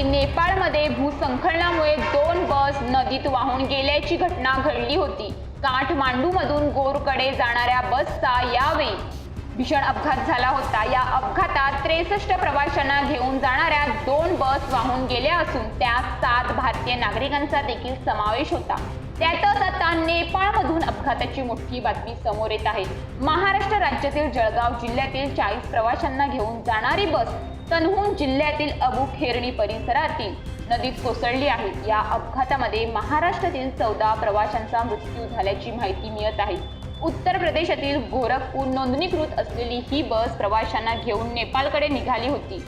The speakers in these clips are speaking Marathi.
दिवशी नेपाळमध्ये भूसंखलनामुळे दोन बस नदीत वाहून गेल्याची घटना घडली होती. काठमांडूमधून गोरकडे जाणाऱ्या बसचा यावेळी भीषण अपघात झाला होता. या अपघातात त्रेसष्ट प्रवाशांना घेऊन जाणाऱ्या दोन बस वाहून गेल्या असून त्यात सात भारतीय नागरिकांचा देखील समावेश होता. त्यातच आता नेपाळमधून अपघाताची मोठी बातमी समोर येत आहे. महाराष्ट्र राज्यातील जळगाव जिल्ह्यातील चाळीस प्रवाशांना घेऊन जाणारी बस तनहून जिल्ह्यातील अबू खेरणी परिसरातील नदीत कोसळली आहे. या अपघातामध्ये महाराष्ट्रातील चौदा प्रवाशांचा मृत्यू झाल्याची माहिती मिळत आहे. उत्तर प्रदेशातील गोरखपूर नोंदणीकृत असलेली ही बस प्रवाशांना घेऊन नेपाळकडे निघाली होती.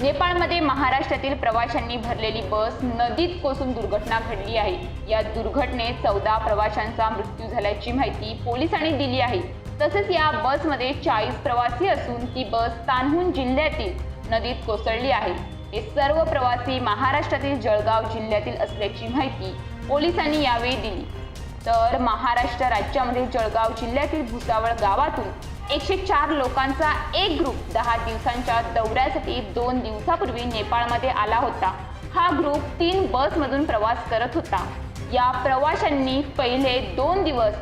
नेपाळमध्ये महाराष्ट्रातील प्रवाशांनी भरलेली बस नदीत कोसून दुर्घटना घडली आहे. या दुर्घटनेत चौदा प्रवाशांचा मृत्यू झाल्याची माहिती पोलिसांनी दिली आहे. तसेच या बसमध्ये चाळीस प्रवासी असून ती बस तान्हून जिल्ह्यातील नदीत कोसळली आहे. हे सर्व प्रवासी महाराष्ट्रातील जळगाव जिल्ह्यातील असल्याची माहिती पोलिसांनी यावेळी दिली. तर महाराष्ट्र राज्यामध्ये जळगाव जिल्ह्यातील भुसावळ गावातून एकशे चार लोकांचा एक ग्रुप दहा दिवसांच्या दौऱ्यासाठी दोन दिवसापूर्वी नेपाळमध्ये आला होता. हा ग्रुप तीन बसमधून प्रवास करत होता. या प्रवाशांनी पहिले दोन दिवस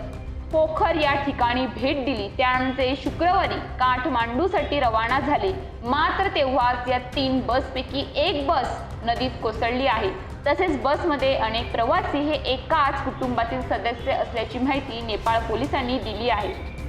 पोखर या ठिकाणी भेट दिली. त्यानंतर शुक्रवारी काठमांडूसाठी रवाना झाले. मात्र तेव्हाच या तीन बसपैकी एक बस नदीत कोसळली आहे. तसेच बसमध्ये अनेक प्रवासी हे एकाच कुटुंबातील सदस्य असल्याची माहिती नेपाळ पोलिसांनी दिली आहे.